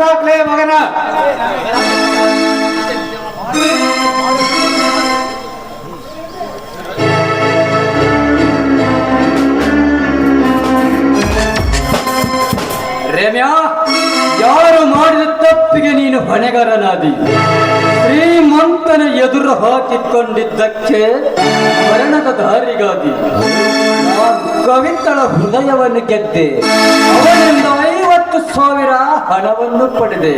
ಸಾಕ್ಲೇ ಮಗನ. ರೇಮ್ಯಾ, ಯಾರು ಮಾಡಿದ ತಪ್ಪಿಗೆ ನೀನು ಹೊಣೆಗಾರನಾದಿ? ಶ್ರೀಮಂತನ ಎದುರು ಹಾಕಿಕೊಂಡಿದ್ದಕ್ಕೆ ಮರಣದ ದಾರಿಗಾಗಿ ಕವಿತಳ ಹೃದಯವನ್ನು ಗೆದ್ದೆ. ಐವತ್ತು ಸಾವಿರ ಹಣವನ್ನು ಪಡೆದೆ.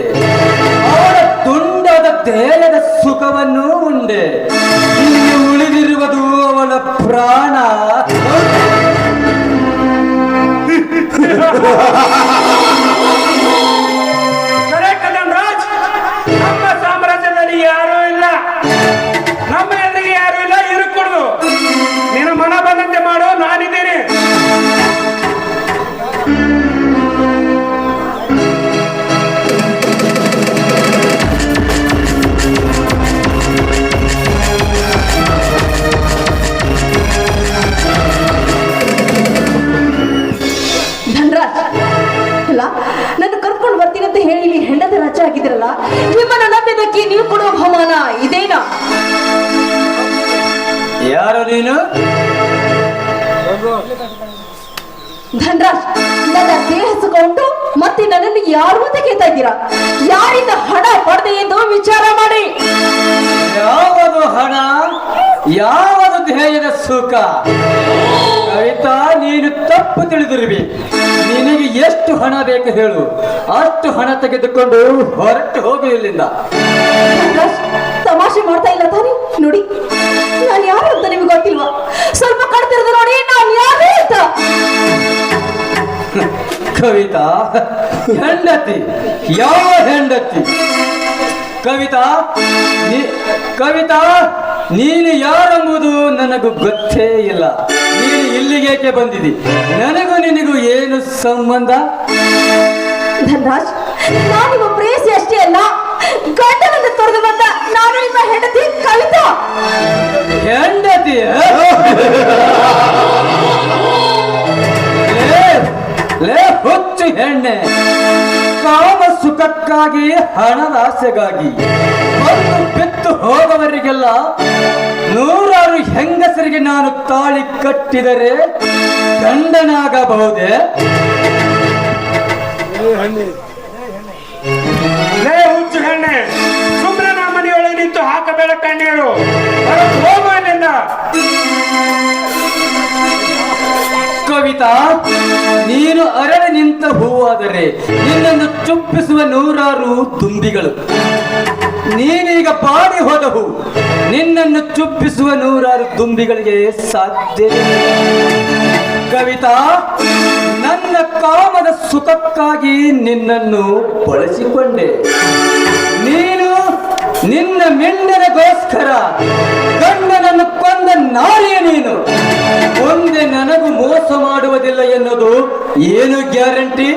ಅವರ ತುಂಡದ ದೇಹದ ಸುಖವನ್ನು ಉಂಡೆ. ಇನ್ನು ಉಳಿದಿರುವುದು ಅವನ ಪ್ರಾಣ. ಯಾರು ನೀನು? ಧನ್ರಾಜ್ ನನ್ನ ಮತ್ತೆ ನನ್ನನ್ನು ಯಾರು ಅಂತ ಕೇಳ್ತಾ ಇದ್ದೀರಾ? ಯಾರಿಂದ ಹಣ ಪಡೆದೆ ಎಂದು ವಿಚಾರ ಮಾಡಿ. ಯಾವುದು ಹಣ? ಯಾವುದು ಧ್ಯೇಯದ ಸುಖ? ಕವಿತಾ ನೀನು ತಪ್ಪು ತಿಳಿದಿರುವಿ. ನಿನಗೆ ಎಷ್ಟು ಹಣ ಬೇಕು ಹೇಳು. ಅಷ್ಟು ಹಣ ತೆಗೆದುಕೊಂಡು ಹೊರಟು ಹೋಗು ಇಲ್ಲಿಂದ. ಧನ್ರಾಜ್ ತಮಾಷೆ ಮಾಡ್ತಾ ಇಲ್ಲ ತಾನೇ? ನೋಡಿ. ನಾನು ಯಾರು ಅಂತ ನಿಮ್ಗೆ ಗೊತ್ತಿಲ್ವಾ? ಸ್ವಲ್ಪ ಕಡ್ತಿರೋದು ನೋಡಿ ನಾನು ಯಾರು ಅಂತ? ಕವಿತಾ ಹೆಂಡತಿ ಯಾವ ಹೆಂಡತಿ? ಕವಿತಾ ಕವಿತಾ ನೀನು ಯಾರೆಂಬುದು ನನಗೂ ಗೊತ್ತೇ ಇಲ್ಲ. ನೀನು ಇಲ್ಲಿಗೇಕೆ ಬಂದಿದಿ? ನನಗೂ ನಿನಗೂ ಏನು ಸಂಬಂಧ? ಧನ್ರಾಜ್ ನಿಮ್ಮ ಪ್ರೇಯಸಿ ಅಷ್ಟೇ ಅಲ್ಲ. ಗಂಡನನ್ನು ತೊರೆದು ಬಂದ ನಾನು ನಿಮ್ಮ ಹೆಂಡತಿ ಕವಿತಾ ಹೆಂಡತಿ? ಲೇ, ಲೇ ಹುಚ್ಚು ಹೆಣ್ಣೆ. ಕಾಮ ಸುಖಕ್ಕಾಗಿ ಹಣದ ಆಸೆಗಾಗಿ ಬಂದು ಬಿತ್ತು ಹೋದವರಿಗೆಲ್ಲ ನೂರಾರು ಹೆಂಗಸರಿಗೆ ನಾನು ತಾಳಿ ಕಟ್ಟಿದರೆ ಗಂಡನಾಗಬಹುದೇ? ನಿಂತು ಹಾಕಬೇಡ ಕಣ್ಣೇಳು ಹೋಗು ಕವಿತಾ, ನೀನು ಅರಳಿ ನಿಂತ ಹೂವಾದರೆ ನಿನ್ನನ್ನು ಚುಪ್ಪಿಸುವ ನೂರಾರು ತುಂಬಿಗಳು. ನೀನೀಗ ಪಾಡಿ ಹೋದ ನಿನ್ನನ್ನು ಚುಪ್ಪಿಸುವ ನೂರಾರು ತುಂಬಿಗಳಿಗೆ ಸಾಧ್ಯ ಕವಿತಾ, ನನ್ನ ಕಾಮದ ಸುಖಕ್ಕಾಗಿ ನಿನ್ನನ್ನು ಬಳಸಿಕೊಂಡೆ. ನೀನು ನಿನ್ನ ಮೆಂಡನಗೋಸ್ಕರ ಗಂಡನನ್ನು ಕೊಂದ ನಾರಿಯ ನೀನು. ಮುಂದೆ ನನಗೂ ಮೋಸ ಮಾಡುವುದಿಲ್ಲ ಎನ್ನುವುದು ಏನು ಗ್ಯಾರಂಟಿ?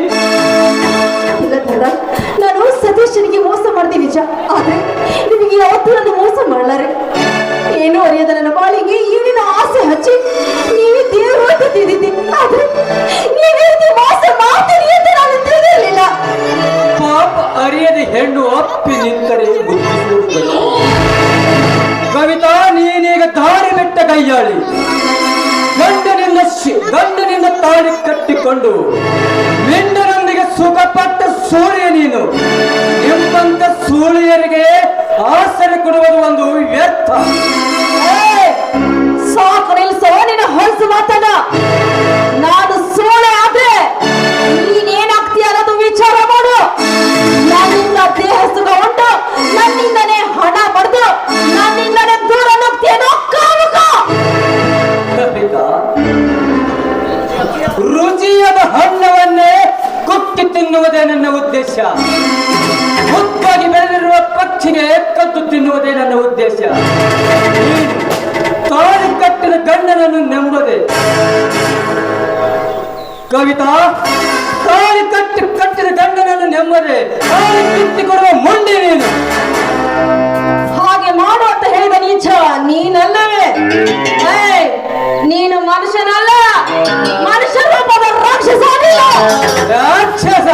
ನಾನು ಸತೀಶನಿಗೆ ಮೋಸ ಮಾಡ್ತೀನಿ ನಿಜ. ಆದ್ರೆ ನಿಮಗೆ ಯಾವತ್ತೂ ನಾನು ಮೋಸ ಮಾಡಲಾರೆ. ಏನು ಅರಿಯದ ನನ್ನ ಬಾಳಿಗೆ ಏನಿನ ಆಸೆ ಹಚ್ಚಿ ನೀವೇ ದೇವರು ಅಂತ ಆದ್ರೆ ನೀವೇ ಮೋಸ ಪಾಪ ಅರಿಯದ ಹೆಣ್ಣು ಅಪ್ಪಿ ನಿಂತರೆ ಕವಿತಾ, ನೀನೀಗ ದಾರಿ ಬಿಟ್ಟ ಕೈಯಾಳಿ. ಗಂಡನಿಂದ ಗಂಡನಿಂದ ತಾಳಿ ಕಟ್ಟಿಕೊಂಡು ಮಿಂಡನೊಂದಿಗೆ ಸುಖಪಟ್ಟ ಸೂಳಿಯ ನೀನು. ನಿಮ್ಮಂತ ಸೂಳಿಯರಿಗೆ ಆಸರೆ ಕೊಡುವುದು ಒಂದು ವ್ಯರ್ಥ. ಸಾಕು ನಿಲ್ಸೋ, ನಿನ್ನ ಹೊಲಸು ಮಾತನ್ನ. ನಾನು ಕವಿತಾ ತಾಳಿ ಕಟ್ಟಿ ಕಟ್ಟಿದ ಗಂಡನನ್ನು ನೆಮ್ಮದಿ ತಾಳಿ ಕಿತ್ತಿ ಕೊಡುವ ಮುಂದೆ ನೀನು. ಹಾಗೆ ಮಾಡು ಅಂತ ಹೇಳಿದ ನೀಚ ನೀನಲ್ಲವೇ? ನೀನು ಮನುಷ್ಯನಲ್ಲ. ಮನುಷ್ಯ ರೂಪದ ರಾಕ್ಷಸ ರಾಕ್ಷಸ?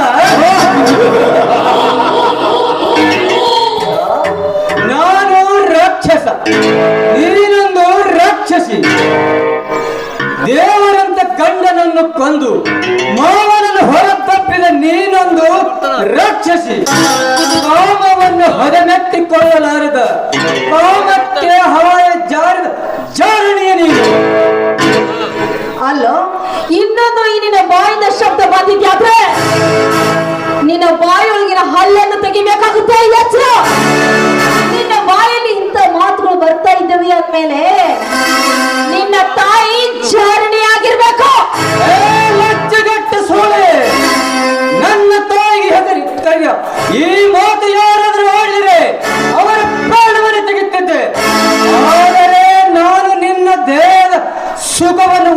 ನಾನು ರಾಕ್ಷಸ. ನೀನೊಂದು ರಾಕ್ಷಸಿ. ದೇವರ ಕಂದನನ್ನು ಕೊಂದು ಹೊರ ಹೊರತಪ್ಪಿದ ನೀನೊಂದು ರಕ್ಷಿಸಿ. ಕಾಮವನ್ನು ಹೊರಮೆತ್ತಿಕೊಳ್ಳಲಾರದ ಕಾಮಕ್ಕೆ ಹವಾಯ ಜಾರದ ಜಾರಣಿಯ ನೀನು. ಅಲ್ಲೋ ಇನ್ನೊಂದು ಈ ನಿನ್ನ ಬಾಯಿಂದ ಶಬ್ದ ಬಂದಿದ್ಯಾದ್ರೆ ನಿನ್ನ ಬಾಯೊಳಗಿನ ಹಲ್ಲನ್ನು ತೆಗಿಬೇಕಾಗುತ್ತೆ ಎಚ್ಚರ ನಿನ್ನ ಬಾಯಲ್ಲಿ ಇಂಥ ಮಾತುಗಳು ಬರ್ತಾ ಇದ್ದಾವೆ ಅಂದ್ಮೇಲೆ?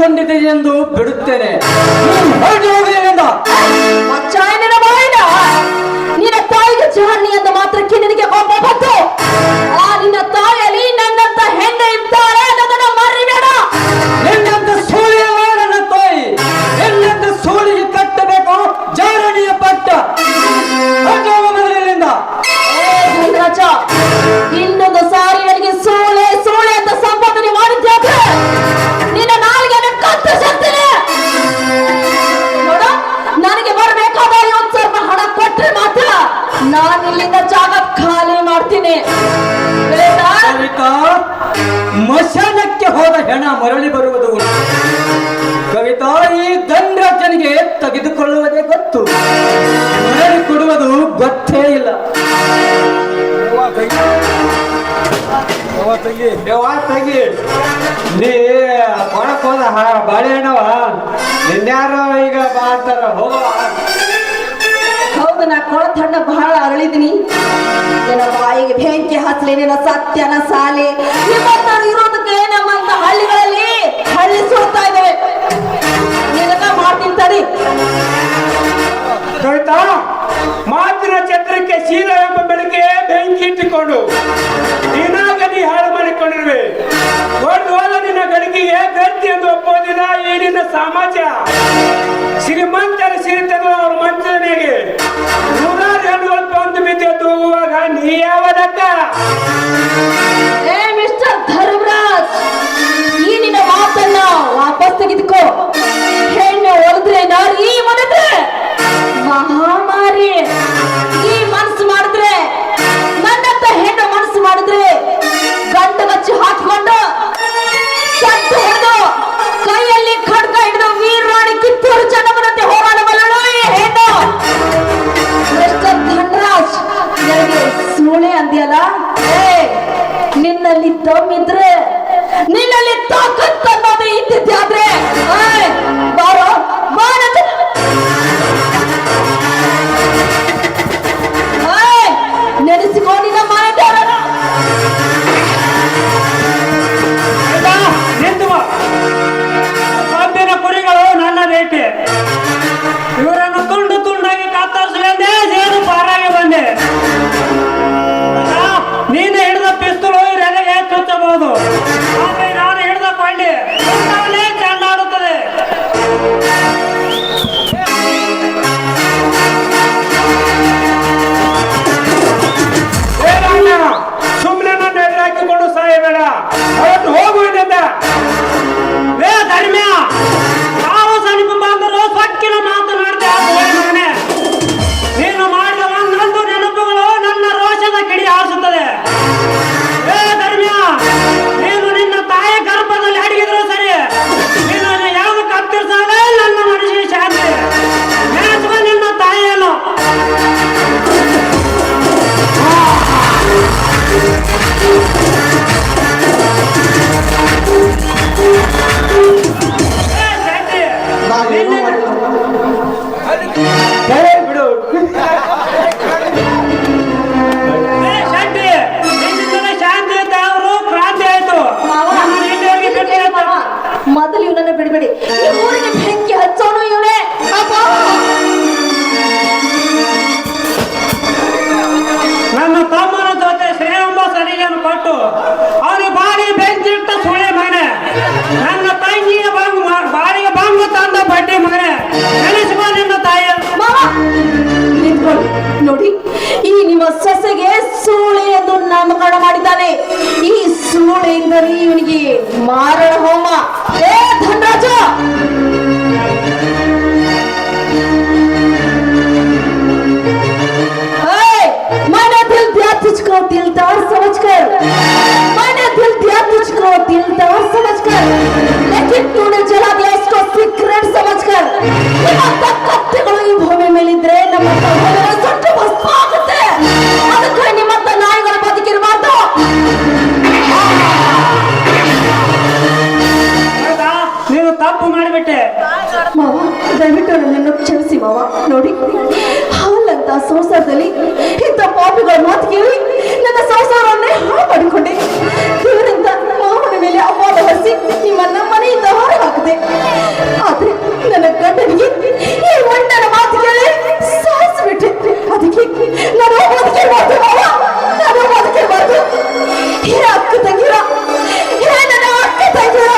ಒಳಗೊಂಡಿದೆ ಎಂದು ಬಿಡುತ್ತೇನೆ. ಮರಣ ಮರಳಿ ಬರುವುದು. ಕವಿತಾ ಈ ಗಂಗರಾಜನಿಗೆ ತೆಗೆದುಕೊಳ್ಳುವುದೇ ಗೊತ್ತು. ಮರಳಿ ಕೊಡುವುದು ಗೊತ್ತೇ ಇಲ್ಲ. ತಂಗಿ. ನೀ ಕೊಡಕೋದ ಬಾಳೆಹಣ್ಣವ ನಿನ್ಯಾರೋ ಈಗ ಬಾ ಅಂತಾರ ಹೋಗ. ಹೌದು ನಾ ಕೊಳದ ಬಹಳ ಅರಳಿದಿನಿ ನಿನ್ನ ಬಾಯಿಗೆ ಬೆಂಕಿ ಹಚ್ಚಲಿ ನಿನ್ನ ಸತ್ಯನ ಸಾಲೆ. ಇರೋದು ನಮ್ಮಂತ ಹಳ್ಳಿಗಳಲ್ಲಿ ಹಳ್ಳಿ ಸುಡ್ತಾ ಇದ್ದೇವೆ. ನಿನಗ ಮಾಡ್ತೀನಿ ತಡಿ. ಮಾತಿನ ಛತ್ರಕ್ಕೆ ಶೀಲ ಎಂಬ ಬೆಳಗ್ಗೆ ಬೆಂಕಿ ಇಟ್ಟುಕೊಂಡು ದಿನಾಗಲಿ ಹಾಳು ಮಾಡಿಕೊಂಡಿರುವೆ. ದೊಡ್ಡ ನಿನ್ನ ಗಳಿಗೆಗೆ ಗರ್ತಿ ಎಂದು ಒಪ್ಪೋದಿಲ್ಲ ಈ ನಿನ್ನ ಸಮಾಜ. ಶ್ರೀಮಂತರ ಸಿರಿತನ ಅವ್ರ ಮಂಚನೆಗೆ ನೂರಾರು ಹೆಣ್ಣುಗಳು ಒಂದು ಬಿದ್ದು ತೂಗುವಾಗ ನೀ ಯಾವ ಲೆಕ್ಕ? ಇದೆಯಲ್ಲ ನಿನ್ನಲ್ಲಿ ತಮ್ಮಿದ್ರೆ ನಿನ್ನಲ್ಲಿ ತಾಕತ್ ಇದ್ದಿದ್ದಾದ್ರೆ ಇದ್ದಿದ್ದೆ ನಾಮಕರಣ ಮಾಡಿದ್ದಾನೆ ಈ ಸೂಳೆಯಿಂದಲೇ ಇವನಿಗೆ ಮಾರಣ ಹೋಮ ಏ ಧನರಾಜ ए, मैंने दिल दिया तुझको दिलदार समझकर मैंने दिल दिया तुझको दिलदार समझकर लेकिन तूने जला दिया इसको सीक्रेट समझकर ಇವತ್ತ ಕತ್ತೆಗಳು ಈ ಭೂಮಿ ಮೇಲಿದ್ರೆ ನಮ್ಮ ದಯವಿಟ್ಟು ನನ್ನನ್ನು ಕ್ಷಮಿಸಿ ಮಾವ. ನೋಡಿ, ಹಾಲಂತ ಸಂಸಾರದಲ್ಲಿ ಇಂಥ ಪಾಪಿಗಳ ಮಾತು ಕೇಳಿ ನನ್ನ ಸಂಸಾರವನ್ನೇ ಹಾಳು ಮಾಡಿಕೊಂಡೆ ಇವರಿಂದ ಮಾವನ ಮೇಲೆ ಅಪಾದ ಹಸಿ ನಿಮ್ಮನ್ನ ಮನೆಯಿಂದ ಹೊರ ಹಾಕಿದೆ ಆದ್ರೆ ನನ್ನ ಗಂಡನಿಗೆ ಈ ಒಂಟನ ಮಾತು ಕೇಳಿ ಸಾಯಿಸಿಬಿಟ್ಟೆ ಅದಕ್ಕೆ ನಾನು ಬದುಕಿರ್ಬಾರ್ದು ಮಾವ. ನಾನು ಬದುಕಿರ್ಬಾರ್ದು ಹೇ ಅಕ್ಕ ತಂಗಿರ ಹೇ ನನ್ನ ಅಕ್ಕ ತಂಗಿರ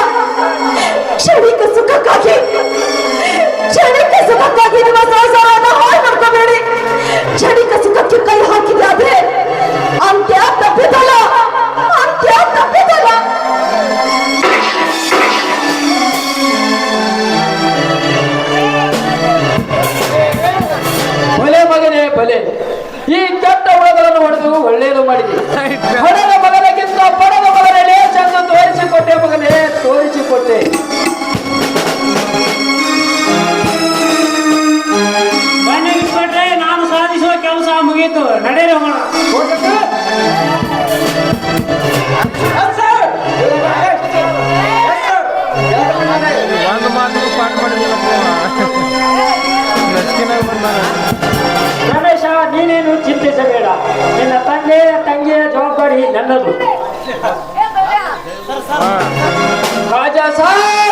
ಕ್ಷಣಿಕ ಸುಖಕ್ಕಾಗಿ ಹಾಕಿದೆ ಆದ್ರೆ ಒಂದು ಮಾತು ಪಾಠ ರಮೇಶ ನೀನೇನು ಚಿಂತಿಸಬೇಡ. ನಿನ್ನ ತಂದೆ ತಂಗಿಯ ಜವಾಬ್ದಾರಿ ನನ್ನದು. ರಾಜ ಸಾಹೇಬ್